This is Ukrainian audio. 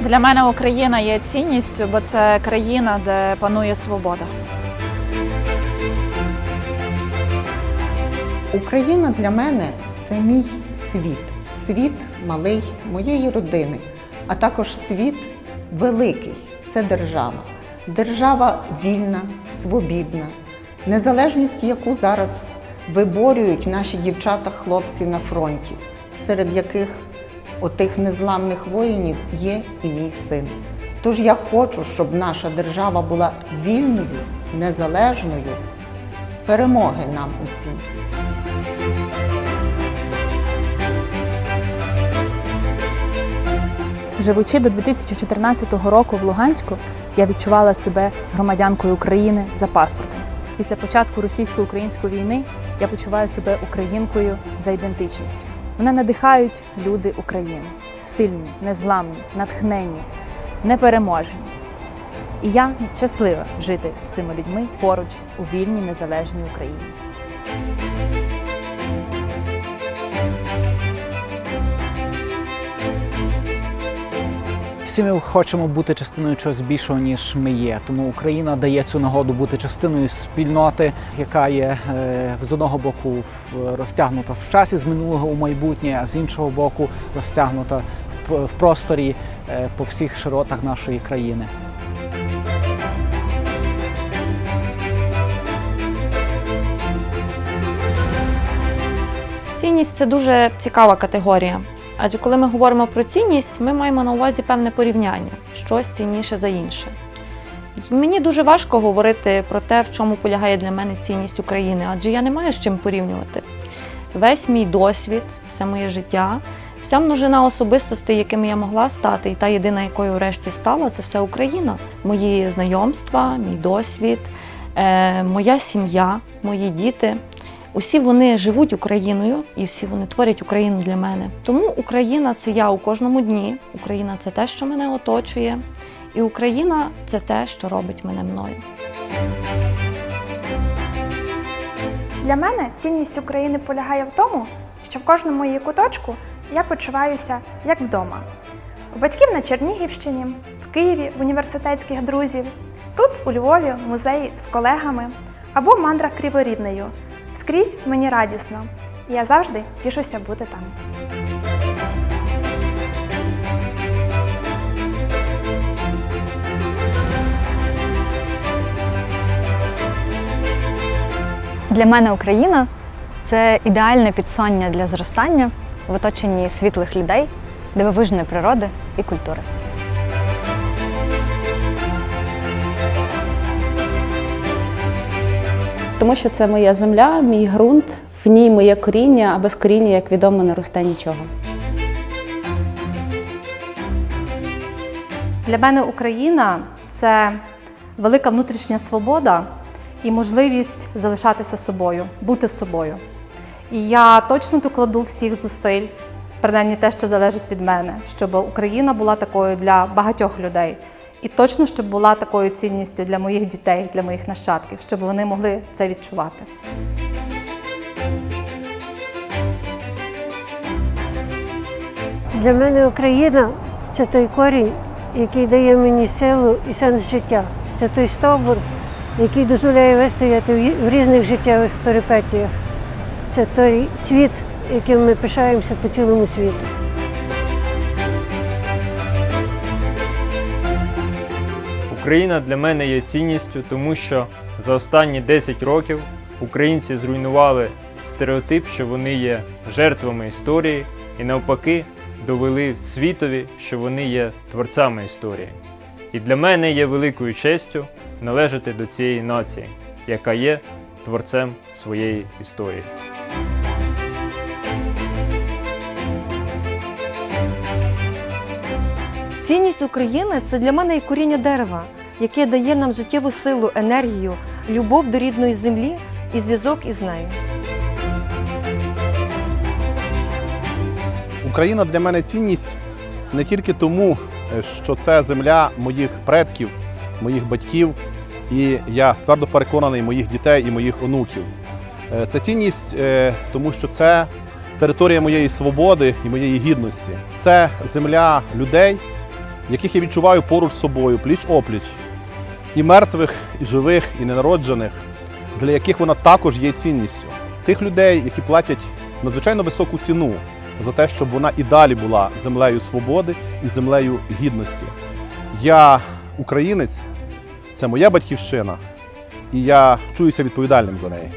Для мене Україна є цінністю, бо це країна, де панує свобода. Україна для мене це мій світ, світ малий моєї родини, а також світ великий це держава. Держава вільна, свобідна, незалежність, яку зараз виборюють наші дівчата-хлопці на фронті, серед яких отих незламних воїнів є і мій син. Тож я хочу, щоб наша держава була вільною, незалежною. Перемоги нам усім! Живучи до 2014 року в Луганську, я відчувала себе громадянкою України за паспортом. Після початку російсько-української війни я почуваю себе українкою за ідентичністю. Мене надихають люди України сильні, незламні, натхненні, непереможні. І я щаслива жити з цими людьми поруч у вільній незалежній Україні. Всі ми хочемо бути частиною чогось більшого, ніж ми є. Тому Україна дає цю нагоду бути частиною спільноти, яка є е, з одного боку розтягнута в часі з минулого у майбутнє, а з іншого боку розтягнута в, в просторі е, по всіх широтах нашої країни. Цінність це дуже цікава категорія. Адже коли ми говоримо про цінність, ми маємо на увазі певне порівняння, щось цінніше за інше. Мені дуже важко говорити про те, в чому полягає для мене цінність України, адже я не маю з чим порівнювати. Весь мій досвід, все моє життя, вся множина особистостей, якими я могла стати, і та єдина, якою врешті стала, це все Україна. Мої знайомства, мій досвід, е, моя сім'я, мої діти. Усі вони живуть Україною і всі вони творять Україну для мене. Тому Україна це я у кожному дні. Україна це те, що мене оточує, і Україна це те, що робить мене мною. Для мене цінність України полягає в тому, що в кожному її куточку я почуваюся як вдома. У батьків на Чернігівщині, в Києві, в університетських друзів, тут, у Львові, в музеї з колегами або в мандрах криворівнею. Скрізь мені радісно, я завжди тішуся бути там. Для мене Україна це ідеальне підсоння для зростання в оточенні світлих людей, дивовижної природи і культури. Тому що це моя земля, мій ґрунт, в ній моє коріння, а без коріння, як відомо, не росте нічого. Для мене Україна це велика внутрішня свобода і можливість залишатися собою, бути собою. І я точно докладу всіх зусиль, принаймні те, що залежить від мене, щоб Україна була такою для багатьох людей. І точно, щоб була такою цінністю для моїх дітей, для моїх нащадків, щоб вони могли це відчувати. Для мене Україна це той корінь, який дає мені силу і сенс життя. Це той стовбур, який дозволяє вистояти в різних життєвих перипетіях. Це той цвіт, яким ми пишаємося по цілому світу. Україна для мене є цінністю, тому що за останні 10 років українці зруйнували стереотип, що вони є жертвами історії, і навпаки довели світові, що вони є творцями історії. І для мене є великою честю належати до цієї нації, яка є творцем своєї історії. Цінність України це для мене і коріння дерева, яке дає нам життєву силу, енергію, любов до рідної землі і зв'язок із нею. Україна для мене цінність не тільки тому, що це земля моїх предків, моїх батьків, і я твердо переконаний моїх дітей і моїх онуків. Е, Це цінність, е, тому що це територія моєї свободи і моєї гідності. Це земля людей, яких я відчуваю поруч з собою, пліч-опліч, і мертвих, і живих, і ненароджених, для яких вона також є цінністю. Тих людей, які платять надзвичайно високу ціну за те, щоб вона і далі була землею свободи і землею гідності. Я українець, це моя батьківщина, і я чуюся відповідальним за неї.